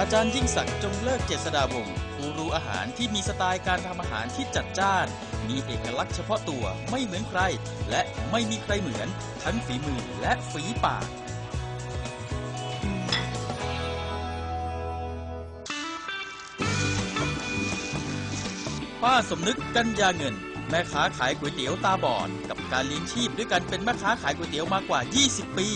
อาจารย์ยิ่งศักดิ์จงเลิกเจษดาวงศ์กูรูอาหารที่มีสไตล์การทำอาหารที่จัดจ้าน มีเอกลักษณ์เฉพาะตัวไม่เหมือนใคร และไม่มีใครเหมือน ทั้งฝีมือและฝีปาก ป้าสมนึกกัญญาเงิน แม่ค้าขายก๋วยเตี๋ยวตาบอด กับการเลี้ยงชีพด้วยกันเป็นแม่ค้าขายก๋วยเตี๋ยวมากว่า 20 ปี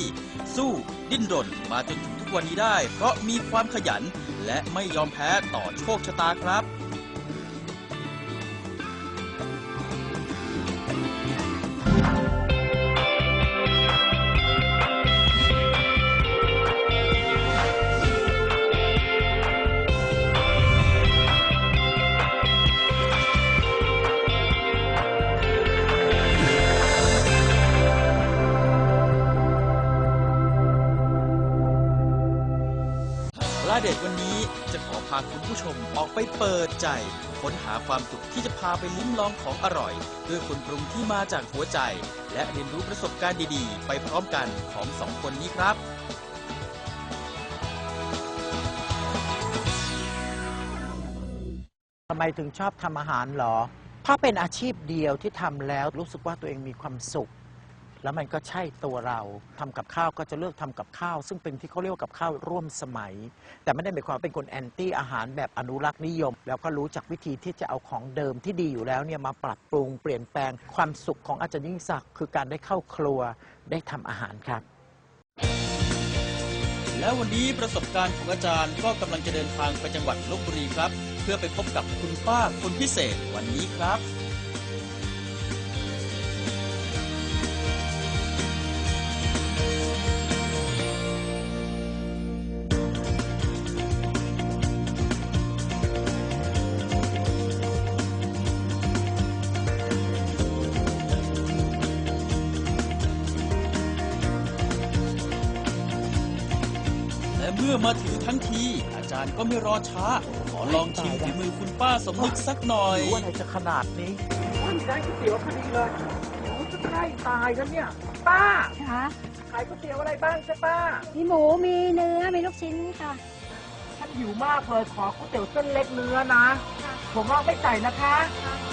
สู้ดิ้นรนมาจนถึง กวันนี้ได้ เพราะมีความขยัน และไม่ยอมแพ้ต่อโชคชะตาครับ คุณผู้ชมออกไปเปิดใจ ค้นหาความสุขที่จะพาไปลิ้มลองของอร่อย ด้วยคนปรุงที่มาจากหัวใจ และเรียนรู้ประสบการณ์ดีๆ ไปพร้อมกันของสองคนนี้ครับทำไมถึงชอบทำอาหารเหรอเพราเป็นอาชีพเดียวที่ทำแล้วรู้สึกว่าตัวเองมีความสุข แล้วมันก็ใช่ตัวเราทำกับข้าวก็จะเลือกทำกับข้าว ซึ่งเป็นที่เขาเรียกว่ากับข้าวร่วมสมัย แต่ไม่ได้หมายความว่าเป็นคนแอนตี้อาหารแบบอนุรักษ์นิยม แล้วก็รู้จักวิธีที่จะเอาของเดิมที่ดีอยู่แล้วเนี่ยมาปรับปรุงเปลี่ยนแปลงความสุขของอาจารย์ยิ่งศักดิ์คือการได้เข้าครัวได้ทำอาหารครับ แล้ววันนี้ประสบการณ์ของอาจารย์ก็กำลังจะเดินทางไปจังหวัดลบบุรีครับ เพื่อไปพบกับคุณป้าคนพิเศษวันนี้ครับ มื่อมาถึงทั้งที อาจารย์ก็ไม่รอช้า ขอลองชิมฝีมือคุณป้าสมนึกสักหน่อยหรือว่าอะไรจะขนาดนี้ร้านก๋วยเตี๋ยวพอดีเลยโอ้จะใกล้ตายแล้วเนี่ย ป้า ค่ะขายก๋วยเตี๋ยวอะไรบ้างจ๊ะป้า มีหมูมีเนื้อมีลูกชิ้นค่ะ ฉันหิวมากเลยขอก๋วยเตี๋ยวเส้นเล็กเนื้อนะ ผมว่าไม่ใส่นะคะนะคะ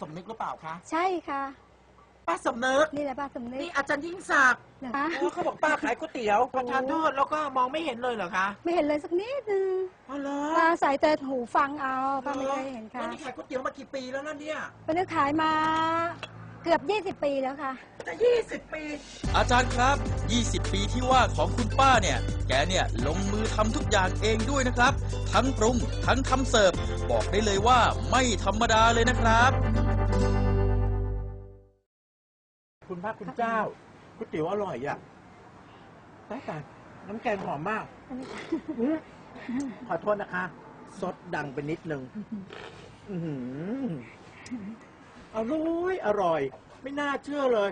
สมนึกหรือเปล่าคะใช่ค่ะ ป้าสมนึกนี่แหละป้าสมนึกนี่อาจารย์ยิ่งศักดิ์นะคะโอ้เขาบอกป้าขายก๋วยเตี๋ยวประทานโทษแล้วก็มองไม่เห็นเลยเหรอคะไม่เห็นเลยสักนิดนึงอ๋อเหรอป้าใส่แต่หูฟังเอาป้าไม่เคยเห็นค่ะแล้วนี่ขายก๋วยเตี๋ยวมากี่ปีแล้วล่ะเนี่ยป้านึกขายมาเกือบ 20 ปีแล้วค่ะ จะยี่สิบปี อาจารย์ครับ 20 ปีที่ว่าของคุณป้าเนี่ย แกเนี่ยลงมือทำทุกอย่างเองด้วยนะครับ ทั้งปรุง ทั้งทำเสิร์ฟ บอกได้เลยว่าไม่ธรรมดาเลยนะครับ คุณพระคุณเจ้าก๋วยเตี๋ยวอร่อยอะแต่แต่น้ำแกงหอมมากอื้อขอโทษนะคะ ซดดังไปนิดนึง อื้อหืออร่อย อร่อย ไม่น่าเชื่อเลย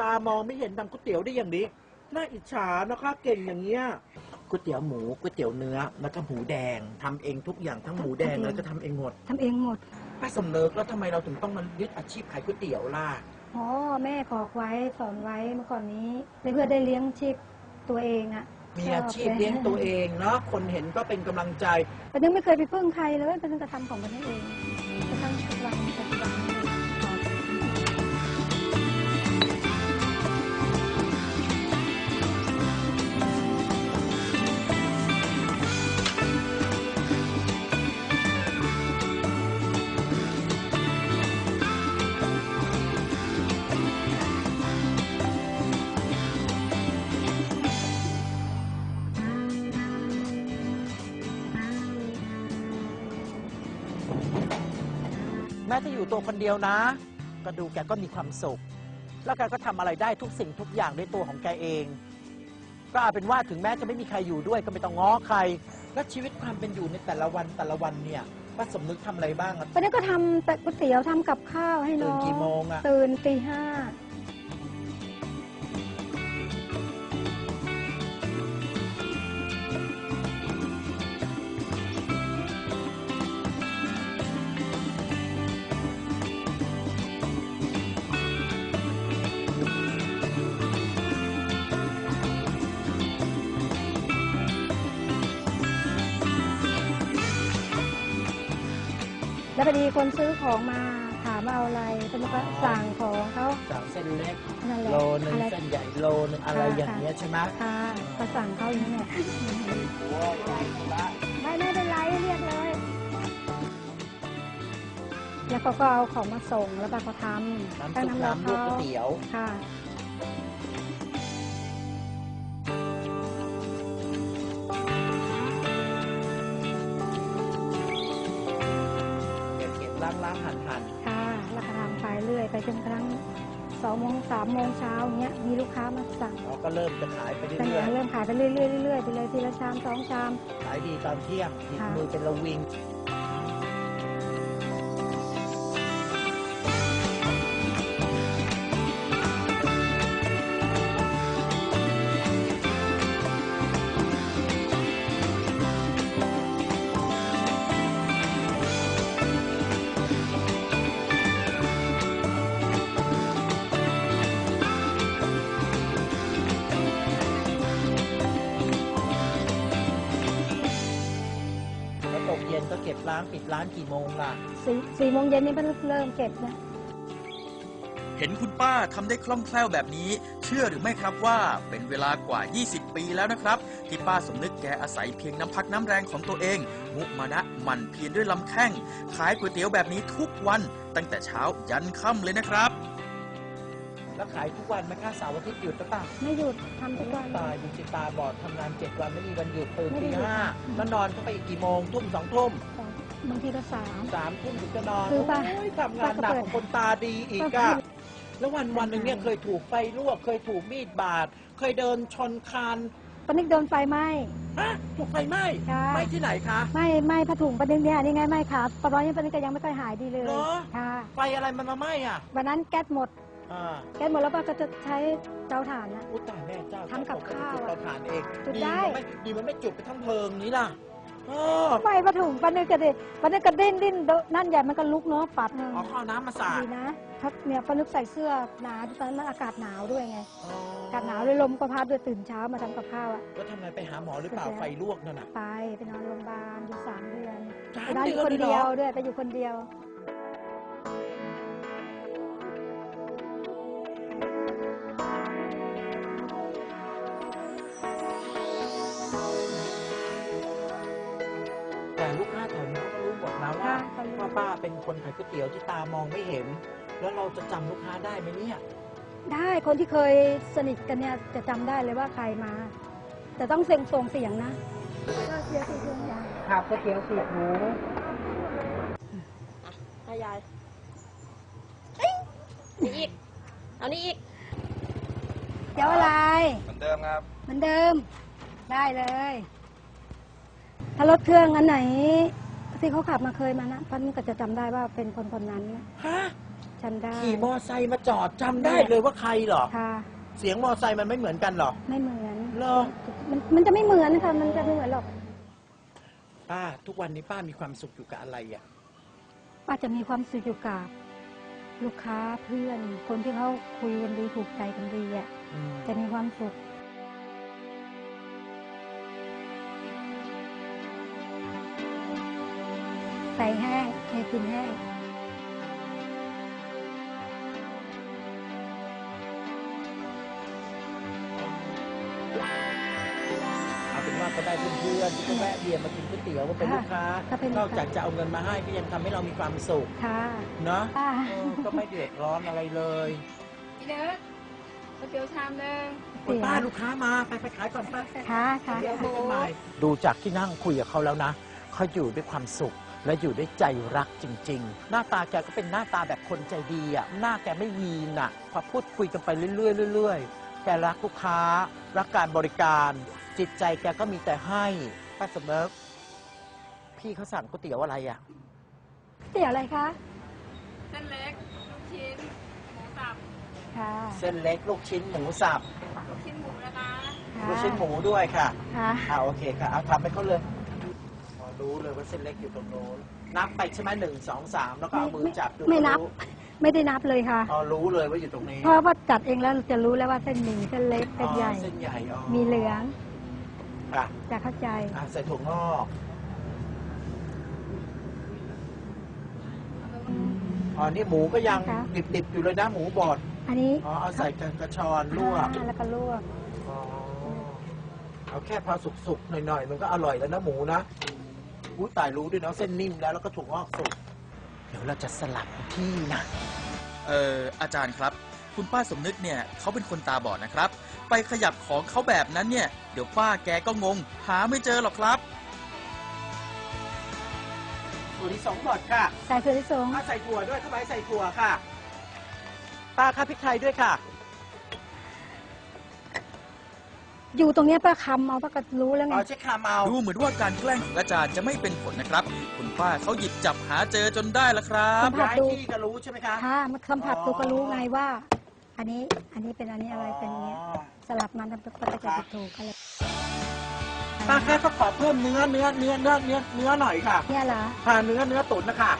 ตามองไม่เห็นทำก๋วยเตี๋ยวได้อย่างนี้ น่าอิจฉานะคะเก่งอย่างเงี้ยก๋วยเตี๋ยวหมูก๋วยเตี๋ยวเนื้อ แล้วก็หมูแดงทำเองทุกอย่างทั้งหมูแดงเลยก็ทำเองหมด ทำเองหมด ป้าสำเนิกแล้วทำไมเราถึงต้องมายึดอาชีพขายก๋วยเตี๋ยวล่ะอ๋อแม่บอกไว้สอนไว้เมื่อก่อนนี้เพื่อได้เลี้ยงชีพตัวเองอะมีอาชีพเลี้ยงตัวเองเนาะคนเห็นก็เป็นกำลังใจป้านึกไม่เคยไปพึ่งใครเลยป้านึกจะทำของมันเองกระทั่ง ตัวคนเดียวนะ ก็ดูแกก็มีความสุข แล้วแกก็ทำอะไรได้ทุกสิ่งทุกอย่างด้วยตัวของแกเอง ก็เอาเป็นว่าถึงแม้จะไม่มีใครอยู่ด้วยก็ไม่ต้องง้อใคร แล้วชีวิตความเป็นอยู่ในแต่ละวันแต่ละวันเนี่ยป้าสมนึกทำอะไรบ้างอะป้านึกก็ทำแต่ก๋วยเตี๋ยวทำกับข้าวให้น้ตื่อนงกี่โมงอะตื่นตีห้า ดีคนซื้อของมาถามว่าเอาอะไรก็มันก็สั่งของเขาสั่งเส้นเล็กนั่นแหละโลนึงอะไรเส้นใหญ่โลนึงอะไรอย่างเงี้ยใช่ไหมค่ะก็สั่งเขาอย่างนี้แหละไม่ไม่เป็นไรเรียกเลย แล้วเขาก็เอาของมาส่งแล้วป้าก็ทำน้ำตั้งซุปน้ำร้อนน้ำลวกเขาก๋วยเตี๋ยวค่ะ จนกระทั่งสองโมงสามโมงเช้าอย่างเงี้ยมีลูกค้ามาสั่งเราก็เริ่มจะขายไปตั้งเรื่อแต่ยเริ่มขายไปเรื่อยๆเรื่อยๆไปเลยทีละชามสองชามๆขายดีตอนเที่ยงหยิบค่ะมือเป็นระวิงางปิดร้านกี่โมงล่ะ สี่สี่โมงเย็นนี่มันเริ่มเก็บนะเห็นคุณป้าทำได้คล่องแคล่วแบบนี้ เชื่อหรือไม่ครับว่าเป็นเวลากว่า 20 ปีแล้วนะครับ ที่ป้าสมนึกแกอาศัยเพียงน้ำพักน้ำแรงของตัวเอง มุมานะหมันเพียรด้วยลำแข้ง ขายก๋วยเตี๋ยวแบบนี้ทุกวันตั้งแต่เช้ายันค่ำเลยนะครับ แล้วขายทุกวันไหมคะเสาร์อาทิตย์หยุดหรือเปล่าไม่หยุดทำทุกวัน ตายดูสิตาบอดทำงานเจ็ดวันไม่มีวันหยุดตื่นไม่ได้ตีหยุด ห้าค่ะแล้วนอนก็ไปอีกกี่โมงทุ่มสองทุ่ม บางทีก็สาม สามทุ่มถึงจะนอนคือป่ะโอ้ยทำงานหนักกว่าคนตาดีอีกก็อะคือแล้ววันวันหนึ่งเนี่ยเคยถูกไฟลวก เคยถูกมีดบาด เคยเดินชนคานปนิกโดนไฟไหม้ ฮะถูกไฟไหม้ใช่ ไหม้ที่ไหนคะ ไหม้ไหม้ผ้าถุงปนิกเนี่ยนี่ไงไหม้ขาปะร้อยยังปนิกก็ยังไม่ค่อยหายดีเลยเหรอ ค่ะไฟอะไรมันมาไหม้อะวันนั้นแก๊สหมด อ่าแก๊สหมดแล้วป้าก็จะใช้เตาถ่านนะ อุยตายแม่เจ้าทำกับข้าวจุดอะเตาถ่านเองจุดดีได้มันไม่ดีมันไม่จุดไปทั้งเพลิงนี้ล่ะ เออไหม้ผ้าถุงปนิกก็ดิปนิกก็ดิ้นดิ้นนั่นใหญ่มันก็ลุกเนาะปัดหนึ่งเอาข้าวน้ำมาสาดดีนะถ้าเนี่ยปนิกใส่เสื้อหนาตอนนั้นมันอากาศหนาวด้วยไงอ๋ออากาศหนาวเลยลมก็พัดด้วยตื่นเช้ามาทำกับข้าวอะแล้วทำไมไปหาหมอหรือเปล่าไฟลวกนั่นน่ะ ไปไปนอนโรงพยาบาลอยู่สามเดือนสามไปนอนอยู่เดือนคนเลยเหรอ เดียวด้วยไปอยู่คนเดียว ป้าเป็นคนขายก๋วยเตี๋ยวที่ตามองไม่เห็น แล้วเราจะจำลูกค้าได้ไหมเนี่ย ได้คนที่เคยสนิทกันเนี่ยจะจำได้เลยว่าใครมา แต่ต้องเสียงส่งเสียงนะก็เสียงเสียงอย่างครับก๋วยเตี๋ยวสีหมูให้ยายเอ้ยนี่อีก เอานี่อีก เดี๋ยวอะไร เหมือนเดิมครับ เหมือนเดิม ได้เลย ถ้ารถเครื่องอันไหน ที่เขาขับมาเคยมานะพันก็จะจำได้ว่าเป็นคนคนนั้นนะฮะจำได้ขี่มอไซค์มาจอดจำได้เลยว่าใครเหรอ ค่ะ เสียงมอไซค์มันไม่เหมือนกันเหรอ ไม่เหมือนเหรอ มันมันจะไม่เหมือนนะคะมันจะไม่เหมือนหรอกป้าทุกวันนี้ป้ามีความสุขอยู่กับอะไรอะ ป้าจะมีความสุขอยู่กับลูกค้าเพื่อน คนที่เขาคุยกันดีถูกใจกันดีอะอืม จะมีความสุข ใส่แห้งให้กินแห้งเอาเป็นว่าก็ได้เพื่อนๆที่ก็แวะเวียนมากินก๋วยเตี๋ยวมาเป็นลูกค้าถ้าเป็นนอกจากจะเอาเงินมาให้ก็ยังทำให้เรามีความสุขค่ะเนาะป้าเออก็ไม่เดือดร้อนอะไรเลยพี่เด้อก๋วยเตี๋ยวชามหนึ่งคุณป้าลูกค้ามาไปไปขายก่อนป้า ค่ะค่ะ เดี๋ยวคุยกันใหม่ดูจากที่นั่งคุยกับเขาแล้วนะเขาอยู่ด้วยความสุข และอยู่ด้วยใจรักจริง ๆ หน้าตาแกก็เป็นหน้าตาแบบคนใจดีอะหน้าแกไม่วีนอะพอพูดคุยกันไปเรื่อยๆเรื่อยๆแกรักลูกค้า รักการบริการ จิตใจแกก็มีแต่ให้ป้าสมเมิกพี่เขาสั่งก๋วยเตี๋ยวอะไรอะเตี๋ยวอะไรคะเส้นเล็กลูกชิ้นหมูสับค่ะเส้นเล็กลูกชิ้นหมูสับลูกชิ้นหมูนะคะลูกชิ้นหมูด้วยค่ะ ค่ะ อ่าโอเคค่ะเอาทำให้เขาเลยพอ รู้เลยว่าเส้นเล็กอยู่ตรงโน้นนับไปใช่ไหมหนึ่งสองสามแล้วก็เอามือจับดูไม่นับ รู้ไม่ได้นับเลยค่ะ อ๋อรู้เลยว่าอยู่ตรงนี้เพราะว่าจัดเองแล้วจะรู้แล้วว่าเส้นหมี่เส้นเล็กเส้นใหญ่ อ๋อเส้นใหญ่อ๋อมีเหลืองค่ะจะเข้าใจ อะใส่ถั่วงอกอ๋อนี่หมูก็ยังค่ะ ดิบๆอยู่เลยนะหมูบดอันนี้อ๋อเอาใส่กระชอนลวกอ่าแล้วก็ลวก อ๋อเอาแค่พอสุกๆหน่อยๆ มันก็อร่อยแล้วนะหมูนะ อุ้ยตายรู้ด้วยเนาะเส้นนิ่มแล้วแล้วก็ถูกงอกสุกเดี๋ยวเราจะสลับที่นะเอออาจารย์ครับ คุณป้าสมนึกเนี่ยเขาเป็นคนตาบอดนะครับ ไปขยับของเขาแบบนั้นเนี่ย เดี๋ยวป้าแกก็งง หาไม่เจอหรอกครับถั่วลิสงบดค่ะใส่ถั่วลิสงป้าใส่ถั่วด้วยทำไมใส่ถั่วค่ะ ป้าค่ะพริกไทยด้วยค่ะ อยู่ตรงเนี้ยป้าคำเอาป้าก็รู้แล้วไงอ๋อเช็คคามเอาดูเหมือนว่าการแกล้งของอาจารย์จะไม่เป็นผลนะครับ คุณป้าเขาหยิบจับหาเจอจนได้ละครับสัมผัสย้ายดู ที่ก็รู้ใช่ไหมคะ ค่ะมันสัมผัสอ๋อดูก็รู้ไงว่า อันนี้อันนี้เป็นอันนี้อะไรเป็นอย่างเงี้ยอ๋อสลับมันก็จะจะถูกอะไรป้าแค่ก็ขอเพิ่มเนื้อเนื้อเนื้อเนื้อเนื้อเนื้อหน่อยค่ะเนี่ยเหรอทานเนื้อเนื้อตุ๋นนะคะ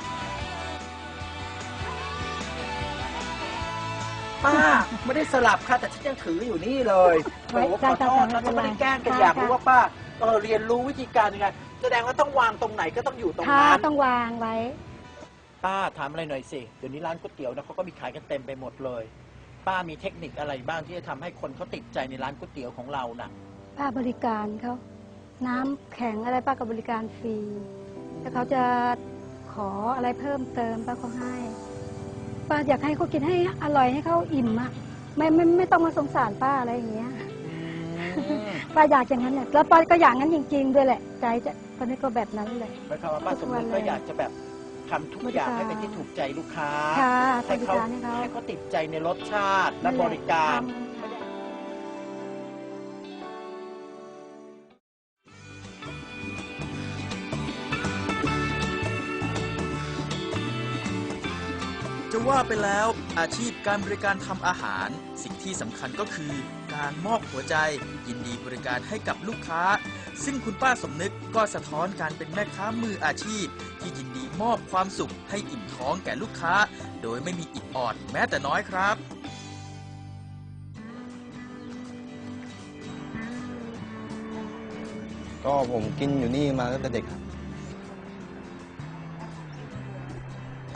ป้าไม่ได้สลับค่ะแต่ฉันยังถืออยู่นี่เลยโอ้โหขอโทษนะฉันไม่ได้แกล้งกันอยากรู้ว่าป้าเออเรียนรู้วิธีการยังไงแสดงว่าต้องวางตรงไหนก็ต้องอยู่ตรงค่ะนั้นต้องวางไว้ ป้าถามอะไรหน่อยสิเดี๋ยวนี้ร้านก๋วยเตี๋ยวนะเขาก็มีขายกันเต็มไปหมดเลย ป้ามีเทคนิคอะไรบ้างที่จะทำให้คนเขาติดใจในร้านก๋วยเตี๋ยวของเราน่ะ ป้าบริการเขาน้ำแข็งอะไรป้าก็บริการฟรีถ้าเขาจะขออะไรเพิ่มเติมป้าก็ให้ ป้าอยากให้เขากินให้อร่อยให้เขาอิ่มอะไม่ไม่ไม่ต้องมาสงสารป้าอะไรอย่างเงี้ยป้าอยากอย่างนั้นแหละแล้วป้าก็อย่างนั้นจริง ๆ ด้วยแหละ ใจจะตอนนี้ก็แบบนั้นเลยหมายความว่าป้าสมนึกก็อยากจะแบบทำทุกอย่างให้เป็นที่ถูกใจลูกค้าค่ะบให้ริเขาการให้เขาให้เขาติดใจในรสชาติและบริการ ว่าไปแล้วอาชีพการบริการทำอาหาร สิ่งที่สำคัญก็คือ การมอบหัวใจ ยินดีบริการให้กับลูกค้า ซึ่งคุณป้าสมนึกก็สะท้อนการเป็นแม่ค้ามืออาชีพ ที่ยินดีมอบความสุขให้อิ่มท้องแก่ลูกค้า โดยไม่มีอิดออดแม้แต่น้อยครับก็ผมกินอยู่นี่มาตั้งแต่เด็กครับ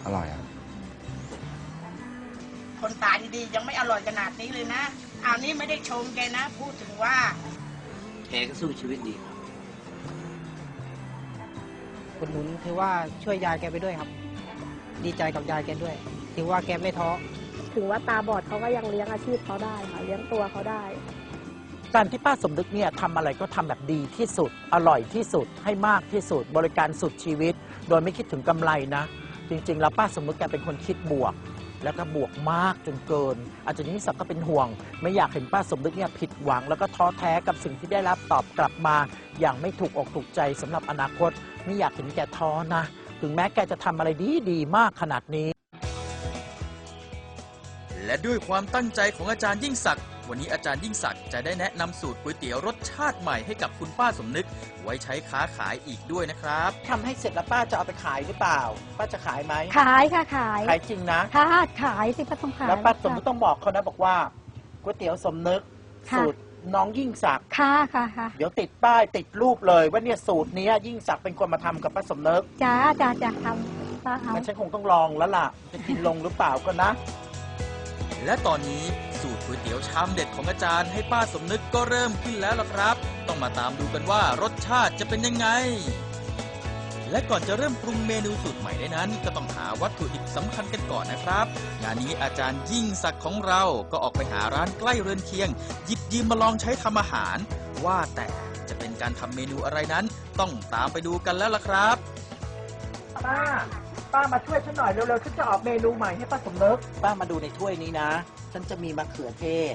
อร่อยครับ คนตายดีๆยังไม่อร่อยขนาดนี้เลยนะอันนี้ไม่ได้ชมแกนะ พูดถึงว่าแกก็สู้ชีวิตดีครับอุดหนุนถือว่าช่วยยายแกไปด้วยครับ ดีใจกับยายแกด้วย ถือว่าแกไม่ท้อถึงว่าตาบอดเขาก็ยังเลี้ยงอาชีพเขาได้ค่ะเลี้ยงตัวเขาได้ การที่ป้าสมนึกเนี่ยทำอะไรก็ทำแบบดีที่สุด อร่อยที่สุดให้มากที่สุด บริการสุดชีวิต โดยไม่คิดถึงกำไรนะ จริงๆ แล้วป้าสมนึกแกเป็นคนคิดบวก แล้วก็บวกมากจนเกิน อาจารย์นิสักก็เป็นห่วง ไม่อยากเห็นป้าสมฤทธิ์เนี่ยผิดหวัง แล้วก็ท้อแท้กับสิ่งที่ได้รับตอบกลับมา อย่างไม่ถูกอกถูกใจสำหรับอนาคต ไม่อยากเห็นแกท้อนะ ถึงแม้แกจะทำอะไรดีดีๆมากขนาดนี้ และด้วยความตั้งใจของอาจารย์ยิ่งศักดิ์ วันนี้อาจารย์ยิ่งศักดิ์จะได้แนะนำสูตรก๋วยเตี๋ยวรสชาติใหม่ให้กับคุณป้าสมนึก ไว้ใช้ค้าขายอีกด้วยนะครับ ทำให้เสร็จแล้วป้าจะเอาไปขายหรือเปล่า ป้าจะขายไหมขายค่ะขายขายจริงนะ ค่ะขายสิป้าต้องขายแล้วป้าสมนึกต้องบอกเขานะบอกว่าก๋วยเตี๋ยวสมนึกค่ะ สูตรน้องยิ่งศักดิ์ค่ะค่ะค่ะเดี๋ยวติดป้ายติดรูปเลยว่าเนี่ยสูตรเนี้ยยิ่งศักดิ์เป็นคนมาทำกับป้าสมนึกจ้าจ้าจ้าทำป้าเอางั้นฉันคงต้องลองแล้วล่ะจะกินลงหรือเปล่าก็นะ และตอนนี้สูตรก๋วย เตี๋ยวชามเด็ดของอาจารย์ให้ป้าสมนึกก็เริ่มขึ้นแล้วล่ะครับ ต้องมาตามดูกันว่ารสชาติจะเป็นยังไง และก่อนจะเริ่มปรุงเมนูสูตรใหม่ได้นั้น ก็ต้องหาวัตถุดิบสำคัญกันก่อนนะครับ งานนี้อาจารย์ยิ่งศักดิ์ของเราก็ออกไปหาร้านใกล้เรือนเคียง หยิบยืมมาลองใช้ทำอาหาร ว่าแต่จะเป็นการทำเมนูอะไรนั้น ต้องตามไปดูกันแล้วล่ะครับป้า ป้ามาช่วยฉันหน่อยเร็วๆฉันจะออกเมนูใหม่ให้ป้าสมนึกป้ามาดูในถ้วยนี้นะ ฉันจะมีมะเขือเทศ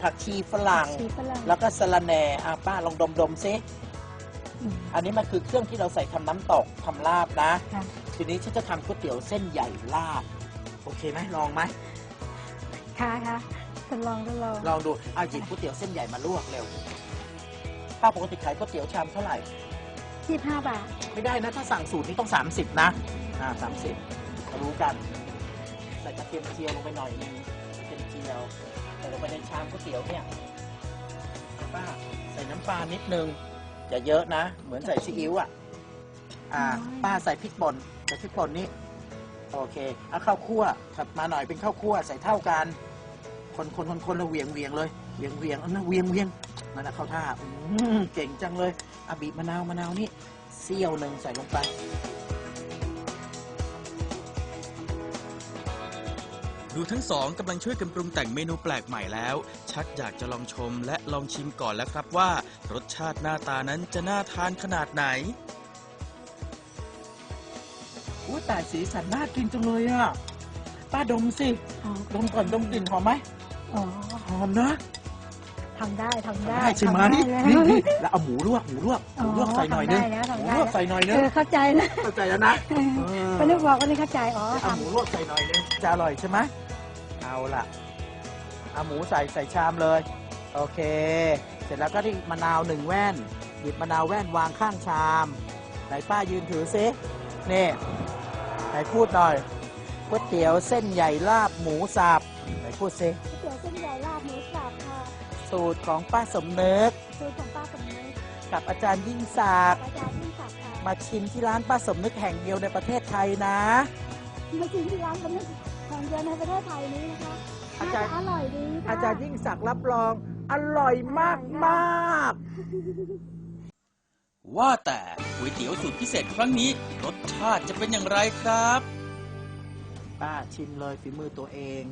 ผักชีฝรั่ง ชีฝรั่งแล้วก็สะระแหน่อะป้าลองดมๆซิอืม อันนี้มันคือเครื่องที่เราใส่ทำน้ำตกทำลาบนะ ค่ะ ทีนี้ฉันจะทำก๋วยเตี๋ยวเส้นใหญ่ลาบ โอเคไหมลองไหมค่ะค่ะทดลองทดลองลองดูเอาหยิบก๋วยเตี๋ยวเส้นใหญ่มาลวกเร็วป้าปกติขายก๋วยเตี๋ยวชามเท่าไหร่ ยี่ห้าบาท ไม่ได้นะถ้าสั่งสูตรนี้ต้อง 30 นะ อ่าสามสิบรู้กัน ใส่กระเทียมเจียวลงไปหน่อยนึงกระเทียมเจียวใส่ลงไปในชามก๋วยเตี๋ยวเนี่ยเอาป้าใส่น้ำปลานิดนึงอย่าเยอะนะ เหมือนใส่ซีอิ๊วอะ อ่าป้าใส่พริกป่นใส่พริกป่นนี่โอเคเอาข้าวคั่วถัดมาหน่อยเป็นข้าวคั่วใส่เท่ากัน คนคนคนคนแล้วเวียงเวียงเลย เวียงเวียงเอานะเวียงเวียงนั่นนะเข้าท่าอืมเก่งจังเลยอะบีบมะนาวมะนาวนี่เสี้ยวหนึ่งใส่ลงไป ดูทั้งสองกำลังช่วยกันปรุงแต่งเมนูแปลกใหม่แล้ว ชักอยากจะลองชมและลองชิมก่อนแล้วครับว่า รสชาติหน้าตานั้นจะน่าทานขนาดไหนอุ้ยแต่สีสันน่ากินจังเลยอะ ป้าดมสิอ๋อดมก่อนดมกลิ่นหอมไหม อ๋อ หอมนะ ทำได้ทำได้ได้ใช่ไหมทำได้แล้วนี่นี่แล้วเอาหมูลวกหมูลวกหมูลวกใส่หน่อยนึงทำได้แล้วหทำมูได้ลวกแล้วใส่หน่อยนึเองอเข้าใจนะเข้าใจแล้วนะเออก็นึกบอกว่านี่เข้าใจอ๋อเอาทำหมูลวกใส่หน่อยนึงจะอร่อยใช่ไหมเอาล่ะเอาหมูใส่ใส่ชามเลย โอเค เสร็จแล้วก็ที่มะนาวหนึ่งแว่น หยิบมะนาวแว่นวางข้างชามไหนป้ายืนถือซินี่ไหนพูดหน่อยก๋วยเตี๋ยวเส้นใหญ่ลาบหมูสับไหนพูดซิ สูตรของป้าสมนึกสูตรของป้าสมนึกกับอาจารย์ยิ่งศักดิ์อาจารย์ยิ่งศักดิ์ค่ะมาชิมที่ร้านป้าสมนึกแห่งเดียวในประเทศไทยนะ มากินที่ร้านสมนึกแห่งเดียวในประเทศไทยนี้นะคะอาจารย์น่จะอร่อยดีค่ะอาจารย์ยิ่งศักดิ์รับรอง อร่อยมากมากว่าแต่ก๋วยเตี๋ยวสูตรพิเศษครั้งนี้ รสชาติจะเป็นอย่างไรครับๆป้าชิมเลยฝีมือตัวเอง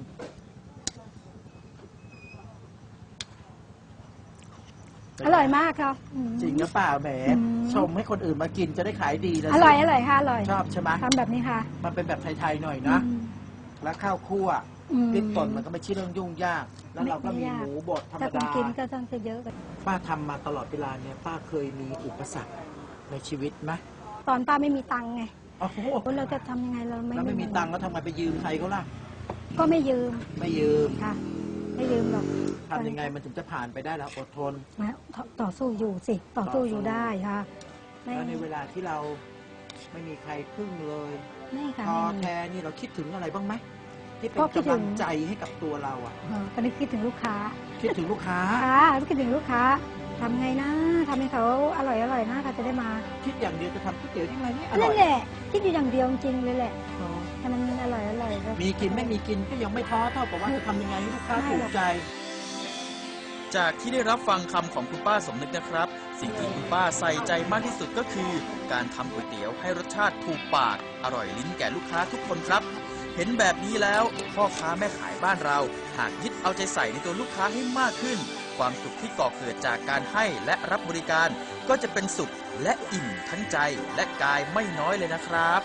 อร่อยมากค่ะอืม จริงหรือเปล่าแหมอืม ชมให้คนอื่นมากินจะได้ขายดีนะอร่อยอร่อยค่ะอร่อยชอบใช่ไหมทำแบบนี้ค่ะมันเป็นแบบไทยๆหน่อยนะ อืมแล้วข้าวคั่วอืมพริกป่นมันก็ไม่ใช่เรื่องยุ่งยาก แล้วเราก็ไม่มียากหมูบดธรรมถ้าคุณดากินก็ต้องจะเยอะกันป้าทำมาตลอดเวลาเนี่ยป้าเคยมีอุปสรรคในชีวิตไหมตอนป้าไม่มีตังค์ไงโอ้โหเราจะทำยังไงเราไม่แล้วไม่มีตังค์แล้วทำไมไปยืมใครเขาล่ะ ก็ไม่ยืมไม่ยืม ค่ะ ไม่ยืมหรอกทำยังไงมันถึงจะผ่านไปได้แล้วอดทน มาต่อต่อสู้อยู่สิ ต่อสู้อยู่ได้ค่ะ ไม่แล้วในเวลาที่เราไม่มีใครพึ่งเลยไม่ค่ะพอไม่มีแท้นี่เราคิดถึงอะไรบ้างไหมที่เป็นก็คิดถึกำลัง งใจให้กับตัวเราอะ เออก็นึกคิดถึงลูกค้าคิดถึงลูกค้า ค่ะคิดถึงลูกค้าทำไงนะทำให้เขาอร่อยอร่อยนะเขาจะได้มาคิดอย่างเดียวจะทำก๋วยเตี๋ยวยังไงนี่อร่นั่อนยแหละคิดอยู่อย่างเดียวจริงๆเลยแหละ อ๋อ ให้มันอร่อยอร่อยแล้วมีกินไม่มีกินก็ยังไม่ท้อเท่ากับว่าจะทำยังไงให้ลูกค้าถูกใจ จากที่ได้รับฟังคำของคุณป้าสมนึกนะครับ สิ่งที่คุณป้าใส่ใจมากที่สุดก็คือ การทำก๋วยเตี๋ยวให้รสชาติถูกปาก อร่อยลิ้นแก่ลูกค้าทุกคนครับ เห็นแบบนี้แล้วพ่อค้าแม่ขายบ้านเรา หากยึดเอาใจใส่ในตัวลูกค้าให้มากขึ้น ความสุขที่ก่อเกิดจากการให้และรับบริการ ก็จะเป็นสุขและอิ่มทั้งใจและกายไม่น้อยเลยนะครับ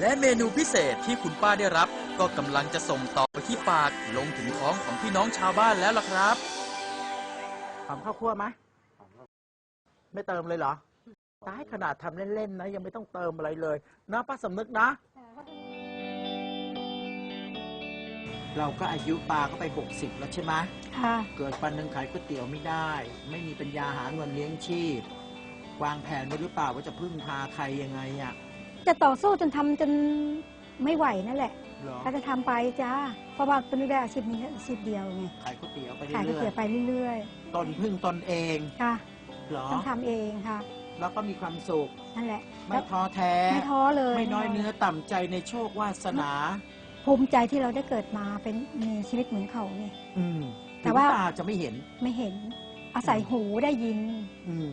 และเมนูพิเศษที่คุณป้าได้รับ ก็กำลังจะส่งต่อไปที่ปากลงถึงท้องของพี่น้องชาวบ้านแล้วล่ะครับ หอมข้าวคั่วไหมไม่เติมเลยเหรอตายขนาดทำเล่นๆนะ ยังไม่ต้องเติมอะไรเลยนะป้าสำนึกนะ เราก็อายุปลาก็ไป 60 แล้วใช่ไหมค่ะ เกิดวันหนึ่งขายก๋วยเตี๋ยวไม่ได้ ไม่มีปัญญาหาเงินเลี้ยงชีพ วางแผนไว้หรือเปล่าว่าจะพึ่งพาใครยังไงอะ จะต่อสู้จนทำจนไม่ไหวนั่นแหละเหรอถ้าจะทำไปจ้าเพราะว่าตอนนี้ได้อาชีพนี้อาชีพเดียวไงขายก๋วยเตี๋ยวไปขายก๋วยเรื่อเตี๋ยยวไปเรื่อยๆตนพึ่งตนเองๆค่ะเหรอ ต้องทำเองค่ะ แล้วก็มีความสุข นั่นแหละไม่ท้อแท้ ไม่ท้อเลยไม่น้อยเนื้อต่ำใจในโชควาสนา ภูมิใจที่เราได้เกิดมาเป็นมีชีวิตเหมือนเขาไง อืมแต่ถึงว่าตาจะไม่เห็น ไม่เห็นอาศัยหูได้ยิน อืม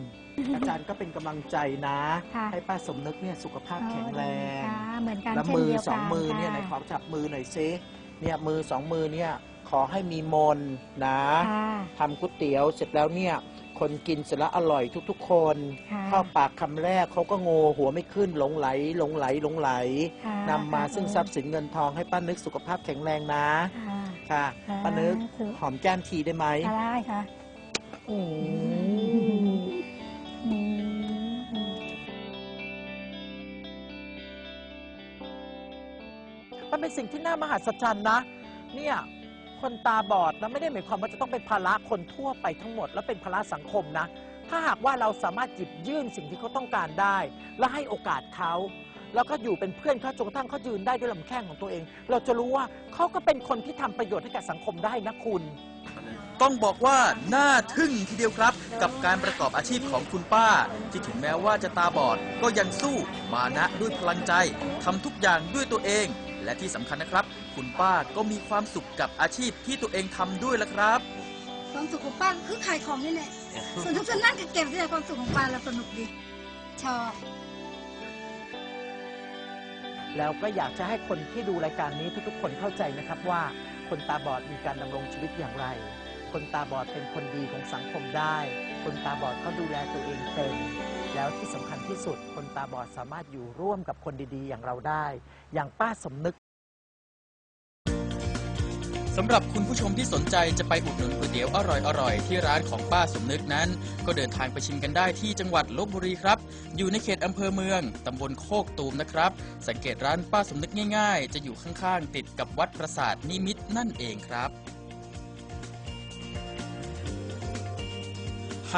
อาจารย์ก็เป็นกำลังใจนะ ค่ะ ให้ป้าสมนึกเนี่ยสุขภาพแข็งแรง ค่ะเหมือนกันแล้วเช่นมือเดียวสอกังนมือเนี่ยไหนค่ะขอจับมือหน่อยซิเนี่ยมือสองมือเนี่ยขอให้มีมนต์นะค่ะทำก๋วยเตี๋ยวเสร็จแล้วเนี่ย คนกินเสร็จแล้วอร่อยทุกๆ คนค่ะเข้าปากคำแรกเขาก็โงหัวไม่ขึ้นหลงไหลหลงไหลหลงไหลค่ะนำมาซึ่งทรัพย์สินเงินทองให้ป้านึกสุขภาพแข็งแรงนะ ค่ะค่ะค่ะป้านึกสุขหอมแก้มทีได้ไหมได้ค่ะโอ้อื เป็นสิ่งที่น่ามหัศจรรย์นะ เนี่ยคนตาบอดนะไม่ได้หมายความว่าจะต้องเป็นภาระคนทั่วไปทั้งหมด แล้วเป็นภาระสังคมนะ ถ้าหากว่าเราสามารถหยิบยื่นสิ่งที่เขาต้องการได้ และให้โอกาสเขาแล้วก็อยู่เป็นเพื่อนเขาจนกระทั่งเขายืนได้ด้วยลำแข้งของตัวเอง เราจะรู้ว่าเขาก็เป็นคนที่ทำประโยชน์ให้กับสังคมได้นะคุณ ต้องบอกว่าน่าทึ่งทีเดียวครับ กับการประกอบอาชีพของคุณป้า ที่ถึงแม้ว่าจะตาบอดก็ยังสู้มานะด้วยพลังใจทำทุกอย่างด้วยตัวเอง และที่สำคัญนะครับ คุณป้าก็มีความสุขกับอาชีพที่ตัวเองทำด้วยละครับ ความสุขของป้าคือขายของนี่แหละสนุกสนานกับเก็บที่ไหนความสุขของป้าเราสนุกดี ชอบ แล้วก็อยากจะให้คนที่ดูรายการนี้ทุกๆ คนเข้าใจนะครับว่าคนตาบอดมีการดำรงชีวิตอย่างไร คนตาบอดเป็นคนดีของสังคมได้ คนตาบอดเขาดูแลตัวเองเป็น แล้วที่สำคัญที่สุด คนตาบอดสามารถอยู่ร่วมกับคนดีๆ อย่างเราได้ อย่างป้าสมนึกสำหรับคุณผู้ชมที่สนใจจะไปอุดหนุนก๋วยเตี๋ยวอร่อยๆ ที่ร้านของป้าสมนึกนั้น ก็เดินทางไปชิมกันได้ที่จังหวัดลบบุรีครับ อยู่ในเขตอำเภอเมืองตำบลโคกตูมนะครับ สังเกตร้านป้าสมนึกง่าย ๆ จะอยู่ข้างๆ ติดกับวัดประสาทนิมิตนั่นเองครับ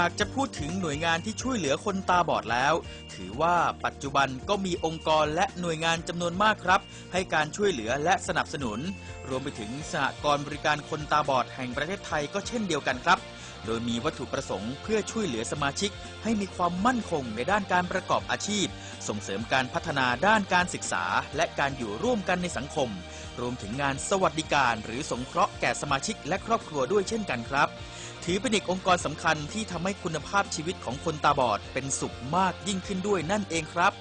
หากจะพูดถึงหน่วยงานที่ช่วยเหลือคนตาบอดแล้ว ถือว่าปัจจุบันก็มีองค์กรและหน่วยงานจำนวนมากครับ ให้การช่วยเหลือและสนับสนุน รวมไปถึงสหกรณ์บริการคนตาบอดแห่งประเทศไทยก็เช่นเดียวกันครับ โดยมีวัตถุประสงค์เพื่อช่วยเหลือสมาชิก ให้มีความมั่นคงในด้านการประกอบอาชีพ ส่งเสริมการพัฒนาด้านการศึกษา และการอยู่ร่วมกันในสังคม รวมถึงงานสวัสดิการ หรือสงเคราะห์แก่สมาชิกและครอบครัวด้วยเช่นกันครับ ถือเป็นอีกองค์กรสำคัญที่ทำให้คุณภาพชีวิตของคนตาบอดเป็นสุขมากยิ่งขึ้นด้วยนั่นเองครับ